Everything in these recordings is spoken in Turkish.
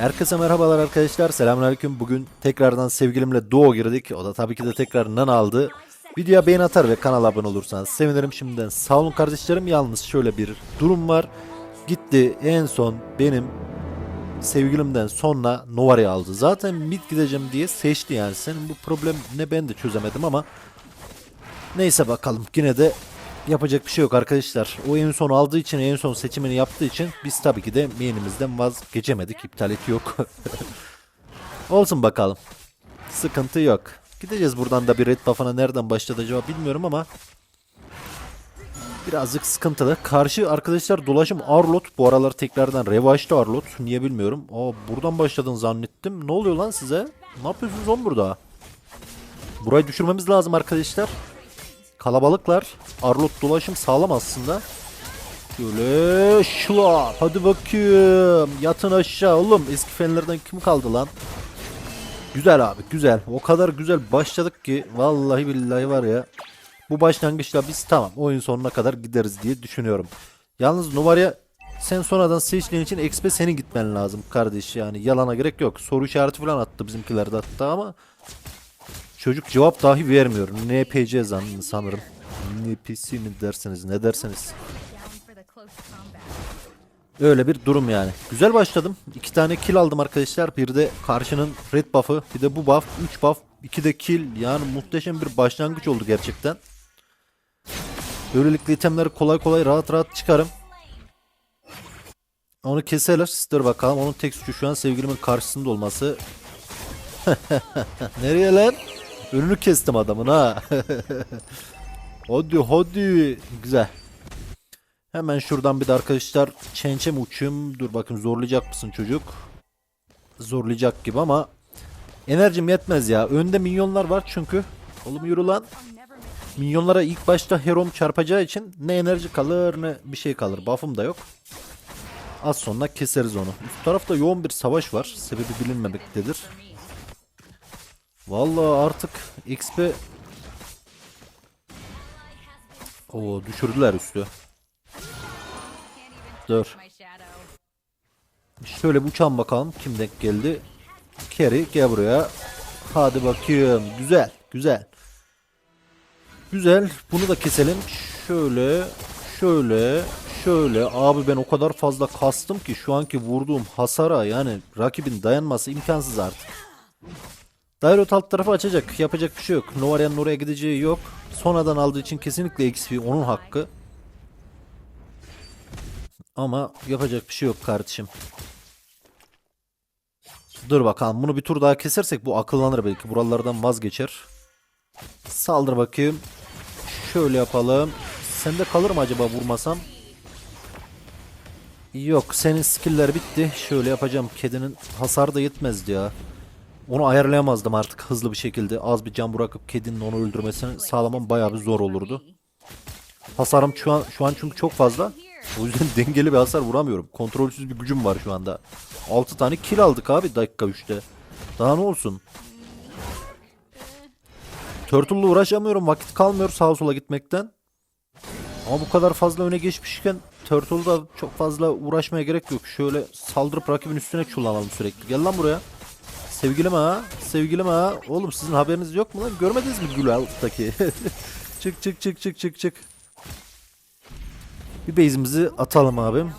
Herkese merhabalar arkadaşlar. Selamünaleyküm. Bugün tekrardan sevgilimle duo girdik. O da tabii ki de tekrar nan aldı. Videoya beğen atar ve kanala abone olursanız sevinirim şimdiden. Sağ olun kardeşlerim. Yalnız şöyle bir durum var. Gitti en son benim sevgilimden sonra Nova'yı aldı. Zaten mid gideceğim diye seçti yani. Senin bu problem ne ben de çözemedim ama neyse bakalım. Yine de yapacak bir şey yok arkadaşlar. O en son aldığı için en son seçimini yaptığı için biz tabii ki de main'imizden vazgeçemedik. İptaleti yok. Olsun bakalım. Sıkıntı yok. Gideceğiz buradan da bir red buff'ına nereden başladı acaba bilmiyorum ama birazcık sıkıntılı. Karşı arkadaşlar dolaşım Arlot bu aralar tekrardan revaçta Arlot. Niye bilmiyorum. Aa buradan başladın zannettim. Ne oluyor lan size? Ne yapıyorsunuz on burada? Burayı düşürmemiz lazım arkadaşlar. Kalabalıklar. Arlot dolaşım sağlam aslında. Şöyle şlap. Hadi bakayım. Yatın aşağı oğlum. Eski fenlerden kim kaldı lan? Güzel abi güzel. O kadar güzel başladık ki vallahi billahi var ya. Bu başlangıçla biz tamam oyun sonuna kadar gideriz diye düşünüyorum. Yalnız numaraya sen sonradan seçtiğin için XP senin gitmen lazım kardeş yani yalana gerek yok. Soru işareti falan attı bizimkiler de hatta ama çocuk cevap dahi vermiyor. NPC zan sanırım. NPC mi derseniz ne derseniz. Öyle bir durum yani. Güzel başladım. İki tane kill aldım arkadaşlar. Bir de karşının red buff'ı. Bir de bu buff. Üç buff. iki de kill. Yani muhteşem bir başlangıç oldu gerçekten. Böylelikle itemleri kolay kolay rahat rahat çıkarım. Onu keserler. Dur bakalım. Onun tek suçu şu an sevgilimin karşısında olması. Nereye lan? Önünü kestim adamın ha. hadi hadi. Güzel. Hemen şuradan bir de arkadaşlar çençe mi uçayım? Dur bakın zorlayacak mısın çocuk? Zorlayacak gibi ama enerjim yetmez ya. Önde minyonlar var çünkü. Oğlum yürü lan. Minyonlara ilk başta Herom çarpacağı için ne enerji kalır ne bir şey kalır. Buff'ım da yok. Az sonra keseriz onu. Üst tarafta yoğun bir savaş var. Sebebi bilinmemektedir. Vallahi artık XP Oo düşürdüler üstü. Dur. Şöyle bir uçan bakalım kim denk geldi. Kerry gel buraya. Hadi bakayım. Güzel. Güzel. Güzel. Bunu da keselim. Şöyle. Şöyle. Şöyle. Abi ben o kadar fazla kastım ki şu anki vurduğum hasara yani rakibin dayanması imkansız artık. Dairot alt tarafı açacak. Yapacak bir şey yok. Novaria'nın oraya gideceği yok. Sonradan aldığı için kesinlikle XP onun hakkı. Ama yapacak bir şey yok kardeşim. Dur bakalım bunu bir tur daha kesersek bu akıllanır belki. Buralardan vazgeçer. Saldır bakayım. Şöyle yapalım. Sende kalır mı acaba vurmasam? Yok senin skill'ler bitti. Şöyle yapacağım. Kedinin hasarı da yetmezdi ya. Onu ayarlayamazdım artık hızlı bir şekilde. Az bir can bırakıp kedinin onu öldürmesini sağlamam bayağı bir zor olurdu. Hasarım şu an şu an çünkü çok fazla. O yüzden dengeli bir hasar vuramıyorum. Kontrolsüz bir gücüm var şu anda. 6 tane kill aldık abi dakika 3'te. Daha ne olsun? Turtle'la uğraşamıyorum. Vakit kalmıyor sağa sola gitmekten. Ama bu kadar fazla öne geçmişken Turtle'da çok fazla uğraşmaya gerek yok. Şöyle saldırıp rakibin üstüne çullanalım sürekli. Gel lan buraya. Sevgilim ha. Sevgilim ha. Oğlum sizin haberiniz yok mu lan? Görmediniz mi gül alttaki? çık çık çık çık çık çık. Bir base'imizi atalım abim.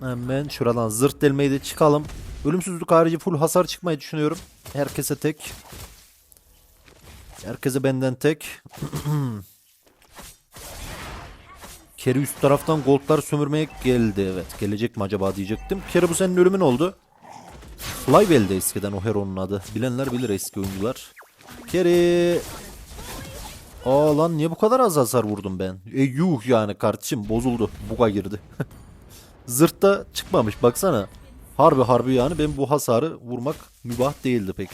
Hemen şuradan zırt delmeyi de çıkalım. Ölümsüzlük harici full hasar çıkmayı düşünüyorum. Herkese tek. Herkese benden tek. Keri üst taraftan goldlar sömürmeye geldi. Evet gelecek mi acaba diyecektim. Keri bu senin ölümün oldu. Flywell'de eskiden o Heron'un adı. Bilenler bilir eski oyuncular. Keri. Aa lan niye bu kadar az hasar vurdum ben? E yuh yani kardeşim bozuldu. Buga girdi. Zırtta çıkmamış baksana. Harbi harbi yani ben bu hasarı vurmak mübah değildi pek.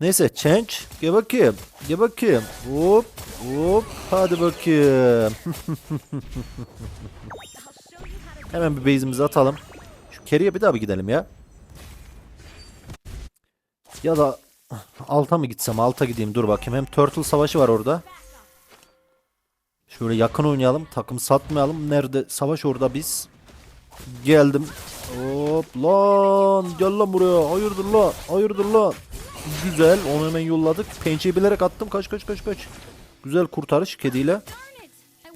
Neyse change. Gel bakayım. Gel bakayım. Hop hop. Hadi bakayım. Hemen bir base'imizi atalım. Şu carry'e bir daha bir gidelim ya. Ya da alta mı gitsem? Alta gideyim. Dur bakayım. Hem Turtle savaşı var orada. Şöyle yakın oynayalım. Takım satmayalım. Nerede? Savaş orada biz. Geldim. Hop lan gel lan buraya. Hayırdır lan? Hayırdır lan? Güzel. Onu hemen yolladık. Pençeyi bilerek attım. Kaç kaç kaç kaç. Güzel kurtarış kediyle.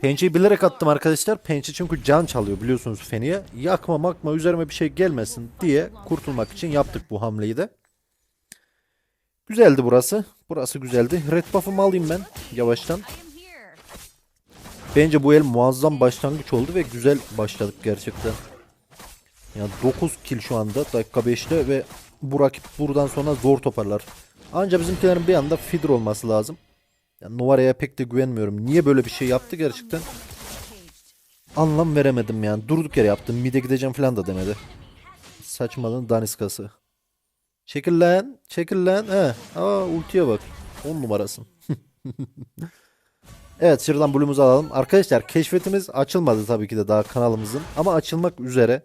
Pençeyi bilerek attım arkadaşlar. Pençe çünkü can çalıyor biliyorsunuz Feni'ye. Yakma makma üzerime bir şey gelmesin diye kurtulmak için yaptık bu hamleyi de. Güzeldi burası. Burası güzeldi. Red buff'ımı alayım ben yavaştan. Bence bu el muazzam başlangıç oldu ve güzel başladık gerçekten. Yani 9 kill şu anda dakika 5'te ve bu rakip buradan sonra zor toparlar. Ancak bizimkilerin bir anda feeder olması lazım. Yani Novara'ya pek de güvenmiyorum. Niye böyle bir şey yaptı gerçekten? Anlam veremedim yani. Durduk yere yaptım. Mide gideceğim falan da demedi. Saçmalığın daniskası. Çekil lan. Çekil lan. He. Aa ultiye bak. 10 numarasın. Evet şuradan blue'umuzu alalım. Arkadaşlar keşfetimiz açılmadı tabii ki de daha kanalımızın. Ama açılmak üzere.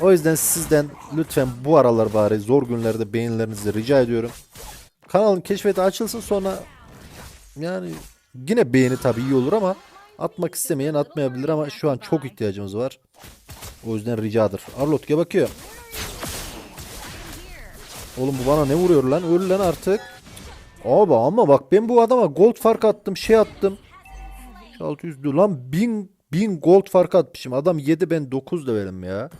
O yüzden sizden lütfen bu aralar bari zor günlerde beğenilerinizi rica ediyorum. Kanalın keşfeti açılsın sonra yani yine beğeni tabii iyi olur ama atmak istemeyen atmayabilir ama şu an çok ihtiyacımız var. O yüzden ricadır. Arlot gel bakıyor. Oğlum bu bana ne vuruyor lan? Öl lan artık. Abi ama bak ben bu adama gold fark attım şey attım. 600 diyor lan 1000 1000 gold fark atmışım. Adam 7 ben 9 da verim ya.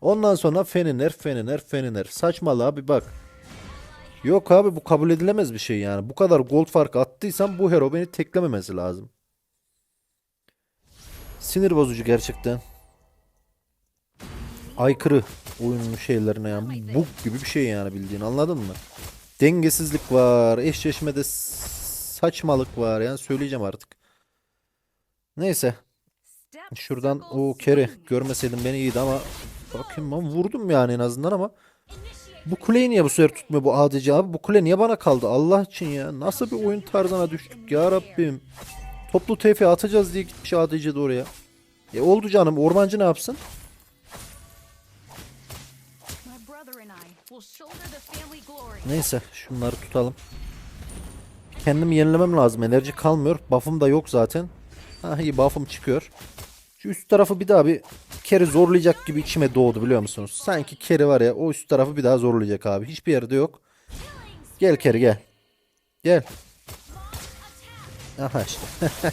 Ondan sonra Feniner, Feniner, Feniner. Saçmalığa bir bak. Yok abi bu kabul edilemez bir şey yani. Bu kadar gold fark attıysam bu hero beni teklememesi lazım. Sinir bozucu gerçekten. Aykırı oyunun şeylerine yani. Bug gibi bir şey yani bildiğin anladın mı? Dengesizlik var. Eşleşmede saçmalık var yani söyleyeceğim artık. Neyse. Şuradan o kere görmeseydim beni iyiydi ama bakayım ben vurdum yani en azından ama bu kuleyi niye bu sefer tutmuyor bu ADC abi? Bu kule niye bana kaldı? Allah için ya. Nasıl bir oyun tarzına düştük ya Rabbim. Toplu TF atacağız diye gitmiş ADC de oraya. E oldu canım. Ormancı ne yapsın? Neyse şunları tutalım. Kendimi yenilemem lazım. Enerji kalmıyor. Buff'ım da yok zaten. Ha iyi buff'ım çıkıyor. Şu üst tarafı bir daha bir kere zorlayacak gibi içime doğdu biliyor musunuz? Sanki kere var ya o üst tarafı bir daha zorlayacak abi. Hiçbir yerde yok. Gel kere gel. Gel. Aha işte.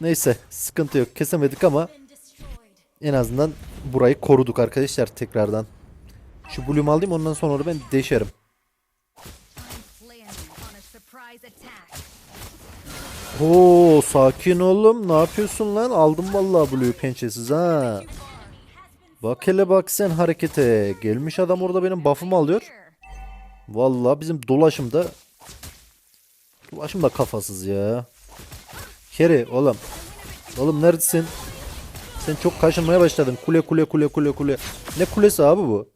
Neyse sıkıntı yok. Kesemedik ama en azından burayı koruduk arkadaşlar tekrardan. Şu bloom'u alayım ondan sonra ben deşerim. Oo sakin oğlum. Ne yapıyorsun lan? Aldım vallahi Blue pençesiz ha. Bak hele bak sen harekete. Gelmiş adam orada benim buff'ımı alıyor. Vallahi bizim dolaşımda dolaşım da kafasız ya. Keri oğlum. Oğlum neredesin? Sen çok kaşınmaya başladın. Kule kule kule kule kule. Ne kulesi abi bu?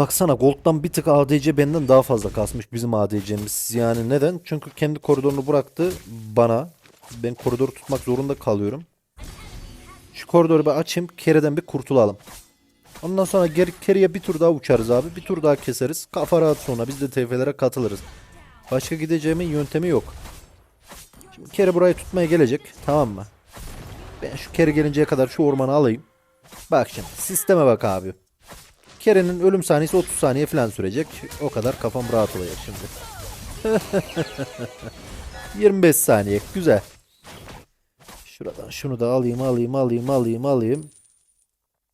Baksana Gold'dan bir tık ADC benden daha fazla kasmış bizim ADC'miz. Yani neden? Çünkü kendi koridorunu bıraktı bana. Ben koridoru tutmak zorunda kalıyorum. Şu koridoru bir açayım. Kereden bir kurtulalım. Ondan sonra geri Kerry'e bir tur daha uçarız abi. Bir tur daha keseriz. Kafa rahat sonra biz de TF'lere katılırız. Başka gideceğimin yöntemi yok. Şimdi Kerry burayı tutmaya gelecek. Tamam mı? Ben şu Kerry gelinceye kadar şu ormanı alayım. Bak şimdi sisteme bak abi. Keren'in ölüm saniyesi 30 saniye falan sürecek. O kadar kafam rahat olacak şimdi. 25 saniye. Güzel. Şuradan şunu da alayım alayım alayım alayım alayım.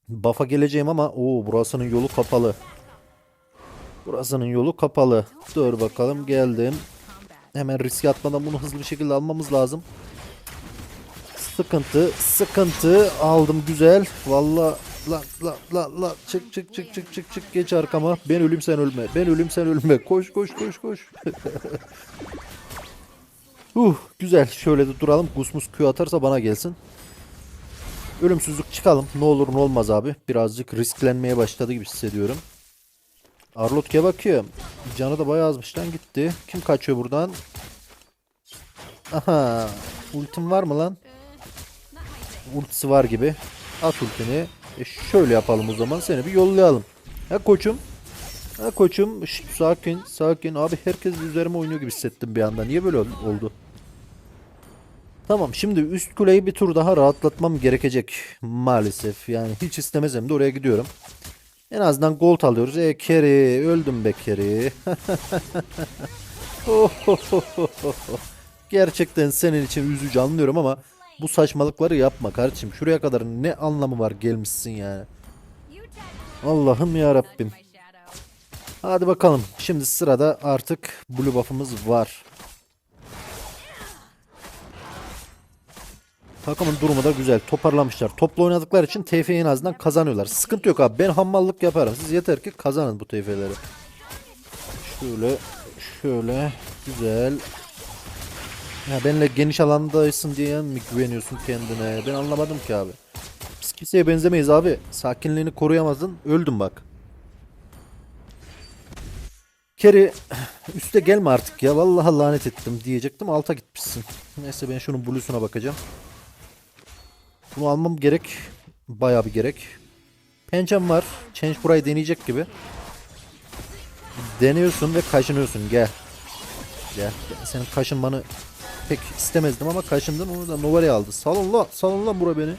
Bafa geleceğim ama o burasının yolu kapalı. Burasının yolu kapalı. Dur bakalım geldim. Hemen riske atmadan bunu hızlı bir şekilde almamız lazım. Sıkıntı, sıkıntı aldım güzel. Valla la la la la çık çık çık çık çık çık geç arkama. Ben ölüm sen ölme. Ben ölüm sen ölme. Koş koş koş koş. uh güzel. Şöyle de duralım. Gusmus Q atarsa bana gelsin. Ölümsüzlük çıkalım. Ne olur ne olmaz abi. Birazcık risklenmeye başladı gibi hissediyorum. Arlotke bakıyorum. Canı da bayağı azmış lan gitti. Kim kaçıyor buradan? Aha. Ultim var mı lan? Ultisi var gibi. At ultini. E şöyle yapalım o zaman. Seni bir yollayalım. Ha koçum. Ha koçum. Şşt, sakin sakin. Abi herkes üzerime oynuyor gibi hissettim bir anda. Niye böyle ol- oldu? Tamam şimdi üst kuleyi bir tur daha rahatlatmam gerekecek maalesef. Yani hiç istemesem de oraya gidiyorum. En azından gold alıyoruz. E Keri öldüm be Keri. Gerçekten senin için üzücü anlıyorum ama bu saçmalıkları yapma kardeşim. Şuraya kadar ne anlamı var gelmişsin yani. Allah'ım ya Rabbim. Hadi bakalım. Şimdi sırada artık blue buff'ımız var. Takımın durumu da güzel. Toparlamışlar. Toplu oynadıkları için TF'yi en azından kazanıyorlar. Sıkıntı yok abi. Ben hammallık yaparım. Siz yeter ki kazanın bu TF'leri. Şöyle. Şöyle. Güzel. Ya benimle geniş alandaysın diye mi güveniyorsun kendine? Ben anlamadım ki abi. Biz kimseye benzemeyiz abi. Sakinliğini koruyamadın. Öldüm bak. Keri üste gelme artık ya. Vallahi lanet ettim diyecektim. Alta gitmişsin. Neyse ben şunun bluesuna bakacağım. Bunu almam gerek. Bayağı bir gerek. Pençem var. Change burayı deneyecek gibi. Deniyorsun ve kaşınıyorsun. Gel. Gel. Senin kaşınmanı pek istemezdim ama kaşındın. Onu da Nova'ya aldı. Salon lan. Salon lan bura beni.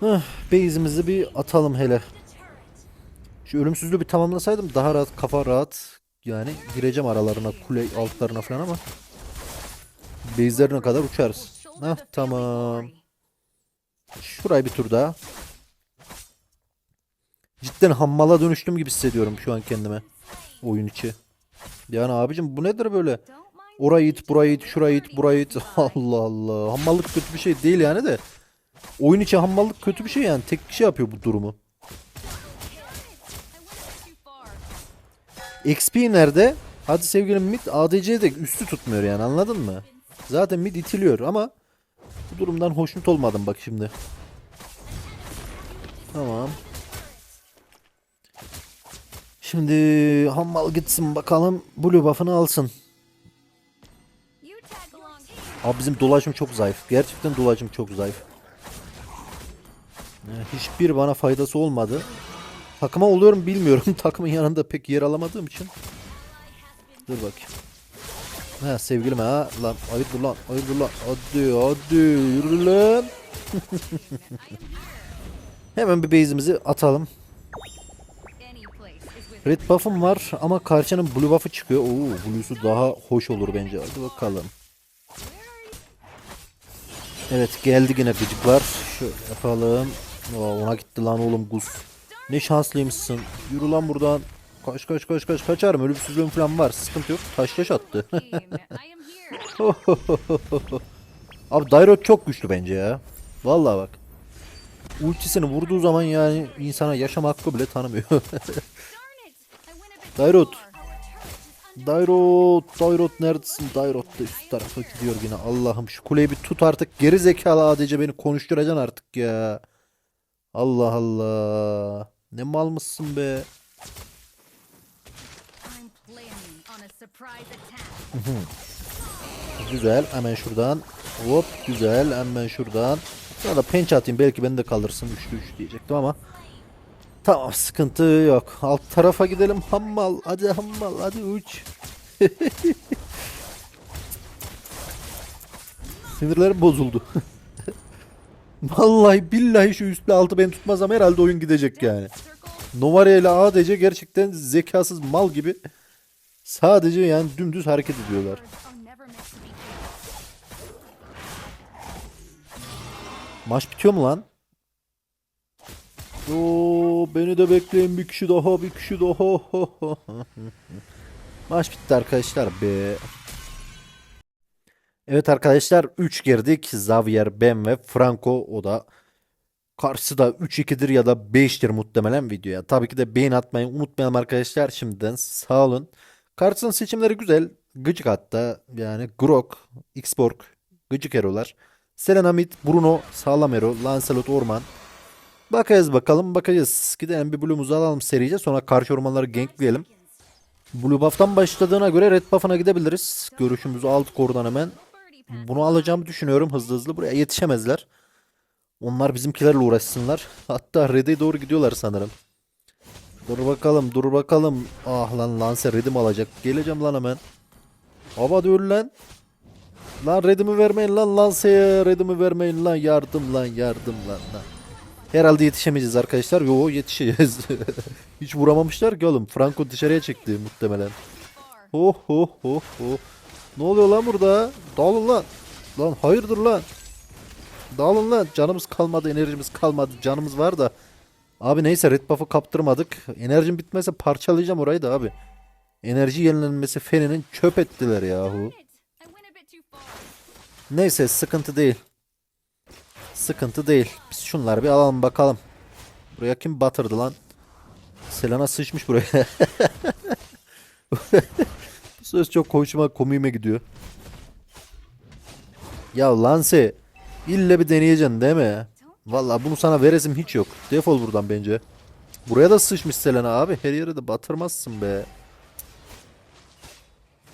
Hıh, base'imizi bir atalım hele. Şu ölümsüzlüğü bir tamamlasaydım daha rahat kafa rahat yani gireceğim aralarına kule altlarına falan ama base'lerine kadar uçarız. Hah tamam. Şurayı bir tur daha. Cidden hammala dönüştüm gibi hissediyorum şu an kendime. Oyun içi. Yani abicim bu nedir böyle? Orayı it, burayı it, şurayı it, burayı it. Allah Allah. Hammallık kötü bir şey değil yani de. Oyun içi hammallık kötü bir şey yani. Tek kişi yapıyor bu durumu. XP nerede? Hadi sevgilim mid ADC de üstü tutmuyor yani anladın mı? Zaten mid itiliyor ama bu durumdan hoşnut olmadım bak şimdi. Tamam. Şimdi Hammal gitsin bakalım blue buff'ını alsın. Abi bizim dolaşım çok zayıf. Gerçekten dolaşım çok zayıf. Yani hiçbir bana faydası olmadı. Takıma oluyorum bilmiyorum. Takımın yanında pek yer alamadığım için. Dur bakayım. Ha sevgilim ha lan hayırdır lan hayırdır lan hadi hadi yürü lan. Hemen bir base'imizi atalım. Red buff'ım var ama karşının blue buff'ı çıkıyor. Oo blue'su daha hoş olur bence. Hadi bakalım. Evet geldi yine gıcıklar. Şöyle yapalım. Aa, ona gitti lan oğlum Gus. Ne şanslıymışsın. Yürü lan buradan. Kaç kaç kaç kaç kaçarım. Ölümsüzlüğüm falan var. Sıkıntı yok. Taş taş attı. Abi Dairot çok güçlü bence ya. Vallahi bak. Ultisini vurduğu zaman yani insana yaşam hakkı bile tanımıyor. Dairot. Dairot, Dairot neredesin? Dairot da üst tarafa gidiyor yine. Allah'ım şu kuleyi bir tut artık. Geri zekalı ADC beni konuşturacaksın artık ya. Allah Allah. Ne mal mısın be? Güzel. Hemen şuradan. Hop güzel. Hemen şuradan. Sana da pençe atayım. Belki beni de kalırsın. Üçlü üç diyecektim ama. Tamam sıkıntı yok. Alt tarafa gidelim. Hammal. Hadi hammal. Hadi uç. Sinirlerim bozuldu. Vallahi billahi şu üstle altı ben tutmazsam herhalde oyun gidecek yani. Novara ile ADC gerçekten zekasız mal gibi sadece yani dümdüz hareket ediyorlar. Maç bitiyor mu lan? Oo, beni de bekleyin bir kişi daha bir kişi daha. Maç bitti arkadaşlar be. Evet arkadaşlar 3 girdik. Xavier, ben ve Franco o da karşısı da 3-2'dir ya da 5'tir muhtemelen videoya. Tabii ki de beğen atmayı unutmayalım arkadaşlar. Şimdiden sağ olun. Karşısının seçimleri güzel. Gıcık hatta yani Grok, Xborg, gıcık erolar. Selena Mid, Bruno, Sağlam Ero, Lancelot Orman. Bakacağız bakalım bakacağız. Gidelim bir Blue'umuzu alalım serice sonra karşı ormanları gankleyelim. Blue buff'tan başladığına göre red buff'ına gidebiliriz. Görüşümüzü aldık oradan hemen. Bunu alacağımı düşünüyorum hızlı hızlı. Buraya yetişemezler. Onlar bizimkilerle uğraşsınlar. Hatta red'e doğru gidiyorlar sanırım. Dur bakalım dur bakalım. Ah lan Lancer red'im alacak. Geleceğim lan hemen. Hava öl lan. Lan redimi vermeyin lan Lance'ye. Redimi vermeyin lan. Yardım lan yardım lan. lan. Herhalde yetişemeyeceğiz arkadaşlar. Yo yetişeceğiz. Hiç vuramamışlar ki oğlum. Franco dışarıya çekti muhtemelen. Oh oh oh oh. Ne oluyor lan burada? Dağılın lan. Lan hayırdır lan? Dağılın lan. Canımız kalmadı, enerjimiz kalmadı. Canımız var da. Abi neyse red buff'ı kaptırmadık. Enerjim bitmese parçalayacağım orayı da abi. Enerji yenilenmesi feninin çöp ettiler yahu. Neyse sıkıntı değil. Sıkıntı değil. Biz şunları bir alalım bakalım. Buraya kim batırdı lan? Selena sıçmış buraya. Bu söz çok hoşuma komiğime gidiyor. Ya Lance ille bir deneyeceksin değil mi? Vallahi bunu sana veresim hiç yok. Defol buradan bence. Buraya da sıçmış Selena abi. Her yere de batırmazsın be.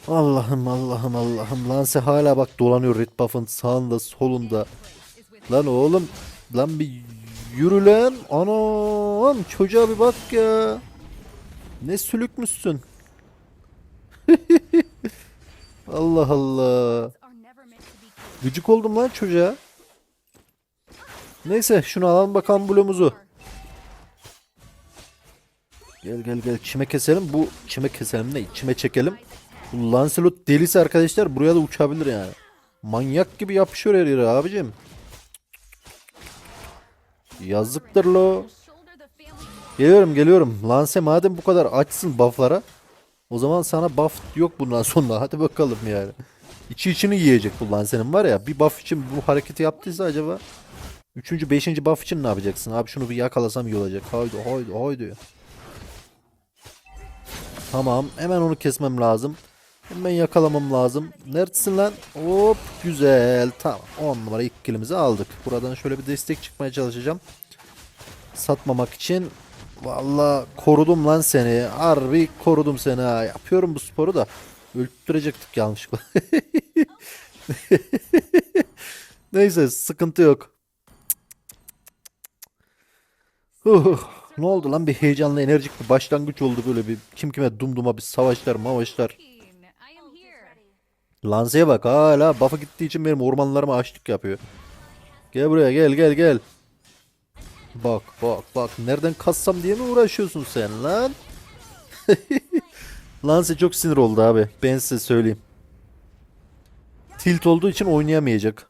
Allah'ım Allah'ım Allah'ım. Lance hala bak dolanıyor Red Buff'ın sağında solunda. Lan oğlum lan bir yürü lan. Anam çocuğa bir bak ya. Ne sülükmüşsün. Allah Allah. Gıcık oldum lan çocuğa. Neyse şunu alalım bakalım bloğumuzu. Gel gel gel çime keselim. Bu çime keselim ne? Çime çekelim. Bu Lancelot delisi arkadaşlar buraya da uçabilir yani. Manyak gibi yapışıyor her yere abicim. Yazıktır lo. Geliyorum geliyorum. Lance madem bu kadar açsın bufflara. O zaman sana buff yok bundan sonra. Hadi bakalım yani. İçi içini yiyecek bu Lance'nin var ya. Bir buff için bu hareketi yaptıysa acaba. Üçüncü, beşinci buff için ne yapacaksın? Abi şunu bir yakalasam iyi olacak. Haydi haydi haydi. Tamam. Hemen onu kesmem lazım. Hemen yakalamam lazım. Neredesin lan? Hop güzel. Tamam. 10 numara ilk kilimizi aldık. Buradan şöyle bir destek çıkmaya çalışacağım satmamak için valla korudum lan seni. Harbi korudum seni. Yapıyorum bu sporu da. Öldürecektik yanlışlıkla. Neyse sıkıntı yok. Huh, ne oldu lan bir heyecanlı enerjik bir başlangıç oldu böyle bir kim kime dumduma bir savaşlar mavaşlar. Lance'ye bak hala buff'a gittiği için benim ormanlarıma açlık yapıyor. Gel buraya gel gel gel. Bak bak bak nereden kassam diye mi uğraşıyorsun sen lan? Lance çok sinir oldu abi. Ben size söyleyeyim. Tilt olduğu için oynayamayacak.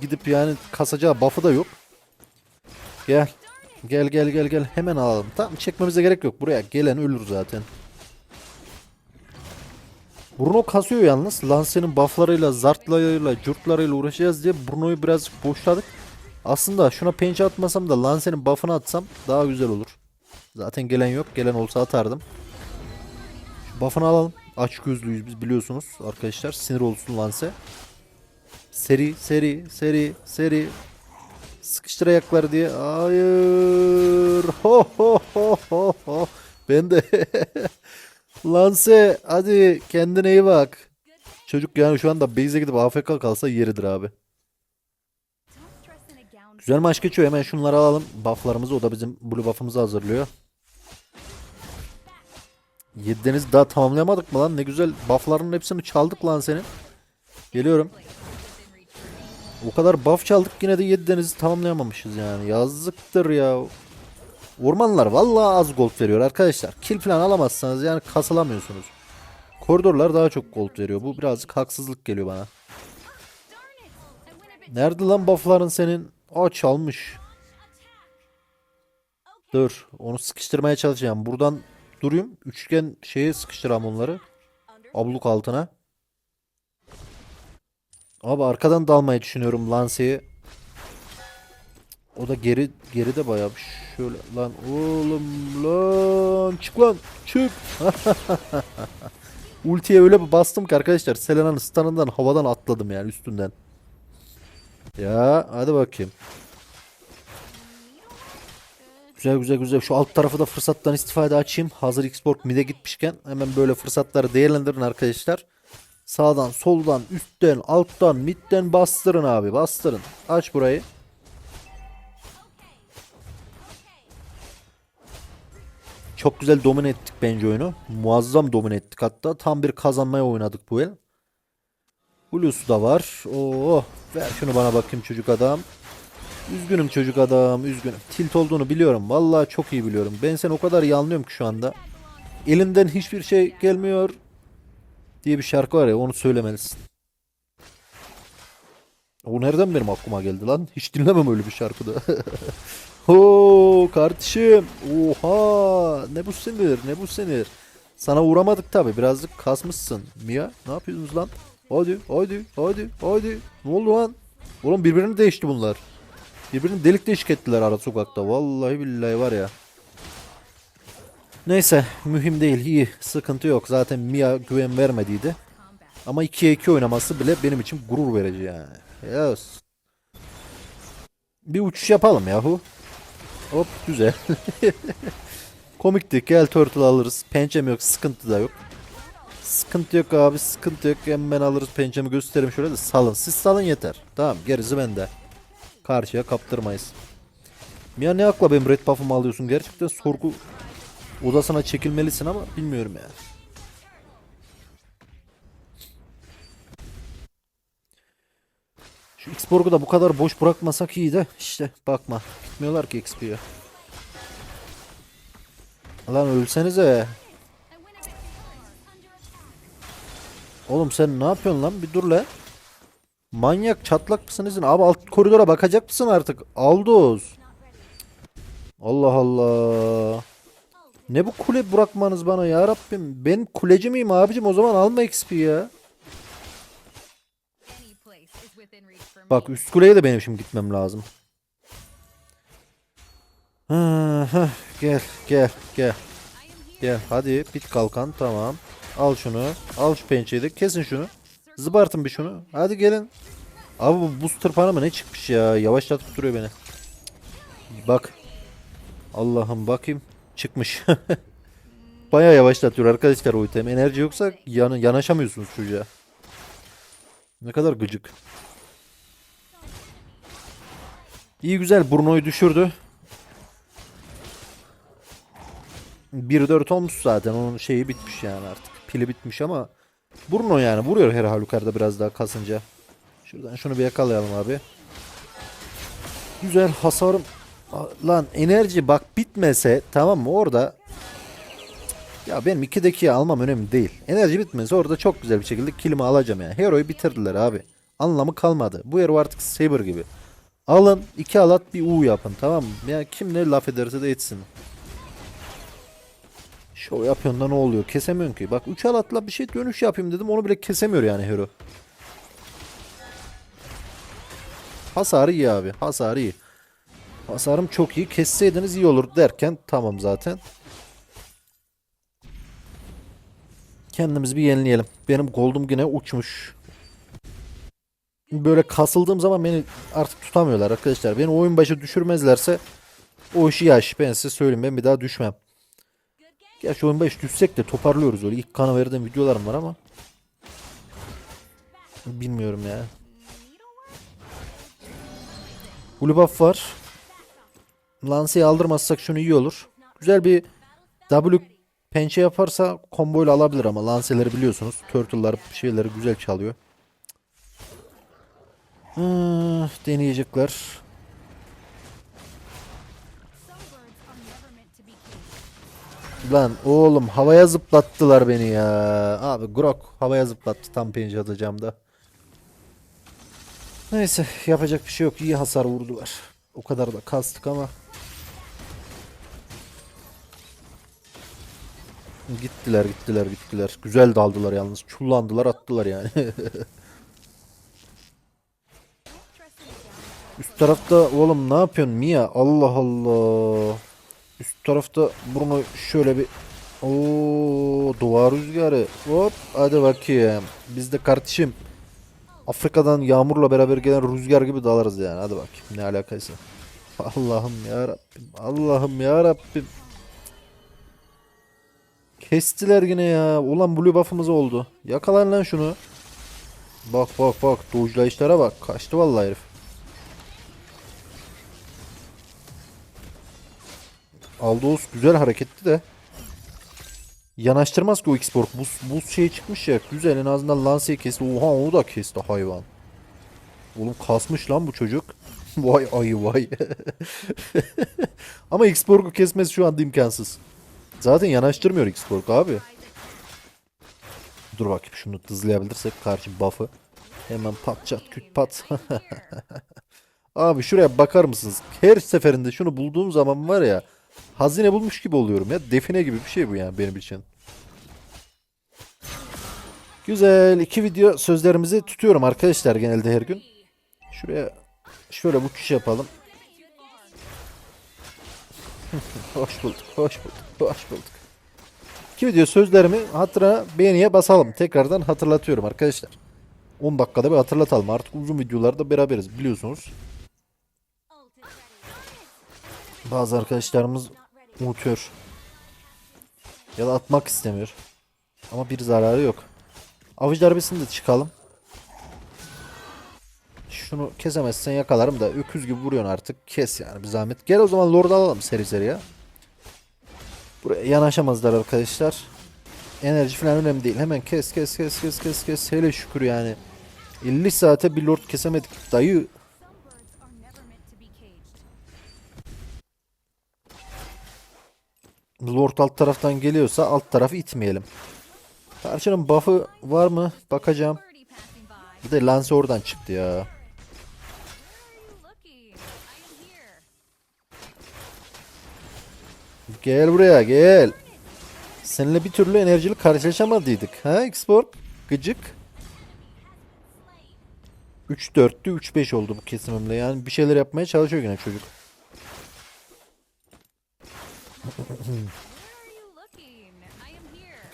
Gidip yani kasacağı buff'ı da yok. Gel. Gel gel gel gel hemen alalım. Tamam çekmemize gerek yok. Buraya gelen ölür zaten. Bruno kasıyor yalnız. Lance'nin bufflarıyla, zartlarıyla, curtlarıyla uğraşacağız diye Bruno'yu birazcık boşladık. Aslında şuna pençe atmasam da Lance'nin buff'ını atsam daha güzel olur. Zaten gelen yok. Gelen olsa atardım. Şu buff'ını alalım. Aç gözlüyüz biz biliyorsunuz arkadaşlar. Sinir olsun Lance. Seri, seri, seri, seri. Sıkıştır ayakları diye. Hayır. Ho ho ho ho ho. Ben de. Lance hadi kendine iyi bak. Çocuk yani şu anda base'e gidip AFK kalsa yeridir abi. Güzel maç geçiyor. Hemen şunları alalım. Bufflarımızı o da bizim blue buff'ımızı hazırlıyor. 7 deniz daha tamamlayamadık mı lan? Ne güzel buff'ların hepsini çaldık lan senin. Geliyorum. O kadar buff çaldık yine de 7 denizi tamamlayamamışız yani. Yazıktır ya. Ormanlar vallahi az gold veriyor arkadaşlar. Kill falan alamazsanız yani kasılamıyorsunuz. Koridorlar daha çok gold veriyor. Bu birazcık haksızlık geliyor bana. Nerede lan buffların senin? Aa çalmış. Dur. Onu sıkıştırmaya çalışacağım. Buradan durayım. Üçgen şeye sıkıştıralım onları. Abluk altına. Abi arkadan dalmayı düşünüyorum Lance'yi. O da geri geride bayağı şöyle lan oğlum lan çık lan çık. Ultiye öyle bastım ki arkadaşlar Selena'nın stun'ından havadan atladım yani üstünden. Ya hadi bakayım. Güzel güzel güzel. Şu alt tarafı da fırsattan istifade açayım. Hazır Xbox mid'e gitmişken hemen böyle fırsatları değerlendirin arkadaşlar. Sağdan, soldan, üstten, alttan, midden bastırın abi. Bastırın. Aç burayı. Çok güzel domine ettik bence oyunu. Muazzam domine ettik hatta. Tam bir kazanmaya oynadık bu el. Blue'su da var. Oo, ver şunu bana bakayım çocuk adam. Üzgünüm çocuk adam, üzgünüm. Tilt olduğunu biliyorum. Vallahi çok iyi biliyorum. Ben seni o kadar iyi anlıyorum ki şu anda. Elinden hiçbir şey gelmiyor diye bir şarkı var ya onu söylemelisin. O nereden benim aklıma geldi lan? Hiç dinlemem öyle bir şarkıda. Ho kardeşim. Oha. Ne bu sinir? Ne bu sinir? Sana uğramadık tabi. Birazcık kasmışsın. Mia ne yapıyorsunuz lan? Hadi hadi hadi hadi. Ne oldu lan? Oğlum birbirini değişti bunlar. Birbirini delik deşik ettiler ara sokakta. Vallahi billahi var ya. Neyse mühim değil iyi sıkıntı yok. Zaten Mia güven vermediydi. Ama 2'ye 2 oynaması bile benim için gurur verici yani. Yes. Bir uçuş yapalım yahu. Hop güzel. Komikti. Gel turtle alırız. Pençem yok. Sıkıntı da yok. Sıkıntı yok abi. Sıkıntı yok. Hemen alırız pençemi göstereyim şöyle de salın. Siz salın yeter. Tamam gerisi bende. Karşıya kaptırmayız. Mia ne akla benim red buff'ımı alıyorsun? Gerçekten sorgu odasına çekilmelisin ama bilmiyorum yani. Şu X-Borg'u da bu kadar boş bırakmasak iyi de işte bakma. Gitmiyorlar ki XP'ye. Lan ölsenize. Oğlum sen ne yapıyorsun lan? Bir dur lan. Manyak çatlak mısın izin? Abi alt koridora bakacak mısın artık? Aldoz. Allah Allah. Ne bu kule bırakmanız bana ya Rabbim? Ben kuleci miyim abicim? O zaman alma XP ya. Bak üst kuleye de benim şimdi gitmem lazım. Ha, gel gel gel. Gel hadi bit kalkan tamam. Al şunu. Al şu pençeyi de kesin şunu. Zıbartın bir şunu. Hadi gelin. Abi bu booster para mı ne çıkmış ya? Yavaşlatıp duruyor beni. Bak. Allah'ım bakayım. Çıkmış. Bayağı yavaşlatıyor arkadaşlar o item. Enerji yoksa yana, yanaşamıyorsunuz çocuğa. Ne kadar gıcık. İyi güzel Bruno'yu düşürdü. 1-4 olmuş zaten. Onun şeyi bitmiş yani artık. Pili bitmiş ama Bruno yani vuruyor her halükarda biraz daha kasınca. Şuradan şunu bir yakalayalım abi. Güzel hasarım. Lan enerji bak bitmese tamam mı orada ya benim 2'deki almam önemli değil. Enerji bitmese orada çok güzel bir şekilde kilimi alacağım yani. Hero'yu bitirdiler abi. Anlamı kalmadı. Bu hero artık Saber gibi. Alın iki alat bir U yapın tamam mı? Ya kim ne laf ederse de etsin. Şov yapıyorsun da ne oluyor? Kesemiyorsun ki. Bak 3 alatla bir şey dönüş yapayım dedim. Onu bile kesemiyor yani hero. Hasarı iyi abi. Hasarı iyi. Hasarım çok iyi. Kesseydiniz iyi olur derken tamam zaten. Kendimizi bir yenileyelim. Benim gold'um yine uçmuş. Böyle kasıldığım zaman beni artık tutamıyorlar arkadaşlar. Beni oyun başı düşürmezlerse o işi yaş. Ben size söyleyeyim ben bir daha düşmem. Gerçi oyun başı düşsek de toparlıyoruz öyle. İlk kana verdiğim videolarım var ama. Bilmiyorum ya. Buff var. Lance'yi aldırmazsak şunu iyi olur. Güzel bir W pençe yaparsa combo ile alabilir ama Lance'leri biliyorsunuz. Turtle'lar şeyleri güzel çalıyor. Be caged. Lan oğlum havaya zıplattılar beni ya. Abi Grok havaya zıplattı tam pençe atacağımda. Neyse yapacak bir şey yok. İyi hasar vurdular. O kadar da kastık ama. Gittiler gittiler gittiler. Güzel daldılar yalnız. Çullandılar attılar yani. Üst tarafta oğlum ne yapıyorsun Mia? Allah Allah. Üst tarafta Bruno şöyle bir Oo duvar rüzgarı. Hop hadi bakayım. Biz de kardeşim Afrika'dan yağmurla beraber gelen rüzgar gibi dalarız yani. Hadi bakayım ne alakaysa. Allah'ım ya Rabbim. Allah'ım ya Rabbim. Kestiler yine ya. Ulan blue buff'ımız oldu. Yakalan lan şunu. Bak bak bak. Dojlayışlara bak. Kaçtı vallahi herif. Aldos güzel hareketti de. Yanaştırmaz ki o X-Borg. Buz, buz şey çıkmış ya. Güzel en azından Lance'yi kesti. Oha onu da kesti hayvan. Oğlum kasmış lan bu çocuk. vay ayı vay. Ama X-Borg'u kesmesi şu anda imkansız. Zaten yanaştırmıyor X-Borg abi. Dur bakayım şunu hızlayabilirsek karşı buff'ı. Hemen pat çat küt pat. Abi şuraya bakar mısınız? Her seferinde şunu bulduğum zaman var ya hazine bulmuş gibi oluyorum ya. Define gibi bir şey bu yani benim için. Güzel. iki video sözlerimizi tutuyorum arkadaşlar genelde her gün. Şuraya şöyle uçuş yapalım. hoş bulduk, hoş bulduk, hoş bulduk. İki video sözlerimi hatıra beğeniye basalım. Tekrardan hatırlatıyorum arkadaşlar. 10 dakikada bir hatırlatalım. Artık uzun videolarda beraberiz biliyorsunuz. Bazı arkadaşlarımız unutuyor. Ya da atmak istemiyor. Ama bir zararı yok. Avuç darbesini de çıkalım. Şunu kesemezsen yakalarım da öküz gibi vuruyorsun artık. Kes yani bir zahmet. Gel o zaman Lord alalım seri seri ya. Buraya yanaşamazlar arkadaşlar. Enerji falan önemli değil. Hemen kes kes kes kes kes kes. Hele şükür yani. 50 saate bir Lord kesemedik. Dayı Lord alt taraftan geliyorsa alt tarafı itmeyelim. Karşının buff'ı var mı? Bakacağım. Bir de Lance oradan çıktı ya. Gel buraya gel. Seninle bir türlü enerjili karşılaşamadıydık. Ha Xborg? Gıcık. 3-4'tü 3-5 oldu bu kesimimle. Yani bir şeyler yapmaya çalışıyor yine çocuk.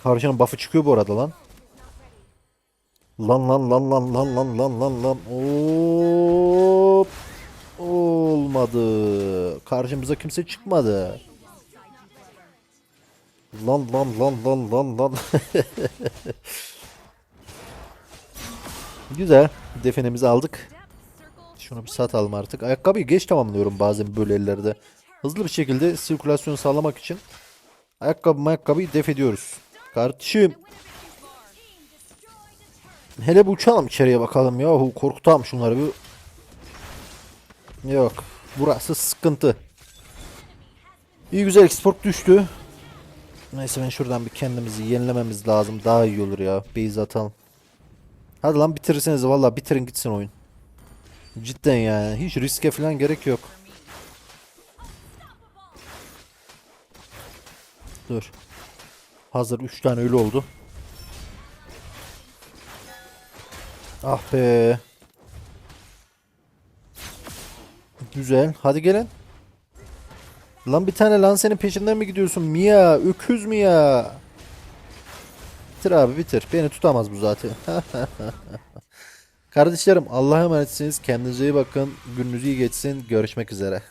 Karşının buff'ı çıkıyor bu arada lan. Lan lan lan lan lan lan lan lan lan. Hop. Olmadı. Karşımıza kimse çıkmadı. Lan lan lan lan lan lan. Güzel. Definemizi aldık. Şunu bir satalım artık. Ayakkabıyı geç tamamlıyorum bazen böyle ellerde. Hızlı bir şekilde sirkülasyon sağlamak için ayakkabı ayakkabıyı def ediyoruz. Kardeşim. Hele bir uçalım içeriye bakalım yahu korkutalım şunları bir. Yok. Burası sıkıntı. İyi güzel export düştü. Neyse ben şuradan bir kendimizi yenilememiz lazım. Daha iyi olur ya. Base atalım. Hadi lan bitirirseniz vallahi bitirin gitsin oyun. Cidden yani. Hiç riske falan gerek yok. Dur. Hazır 3 tane ölü oldu. Ah be. Güzel. Hadi gelin. Lan bir tane Lance'nin peşinden mi gidiyorsun? Mia. Öküz mü ya? Bitir abi bitir. Beni tutamaz bu zaten. Kardeşlerim Allah'a emanetsiniz. Kendinize iyi bakın. Gününüz iyi geçsin. Görüşmek üzere.